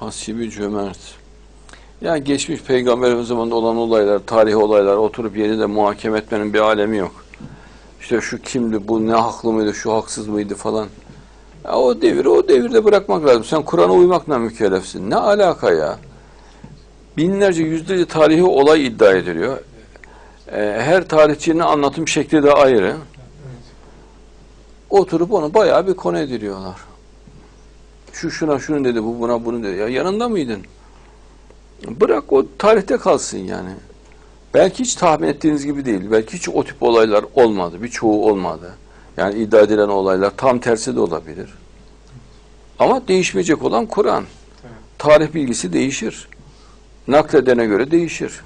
Hasibi cömert. Ya geçmiş peygamberimiz zamanında olan olaylar, tarihi olaylar oturup yeniden muhakeme etmenin bir alemi yok. İşte şu kimdi, bu ne haklı mıydı, şu haksız mıydı falan. Ya o devri o devirde bırakmak lazım. Sen Kur'an'a uymakla mükellefsin. Ne alaka ya? Binlerce, yüzlerce tarihi olay iddia ediliyor. Ee, her tarihçinin anlatım şekli de ayrı. Oturup onu bayağı bir konu ediliyorlar. Şu şuna şunu dedi, bu buna bunu dedi. Ya yanında mıydın? Bırak o tarihte kalsın yani. Belki hiç tahmin ettiğiniz gibi değil. Belki hiç o tip olaylar olmadı. Birçoğu olmadı. Yani iddia edilen olaylar tam tersi de olabilir. Ama değişmeyecek olan Kur'an. Tarih bilgisi değişir. Nakledene göre değişir.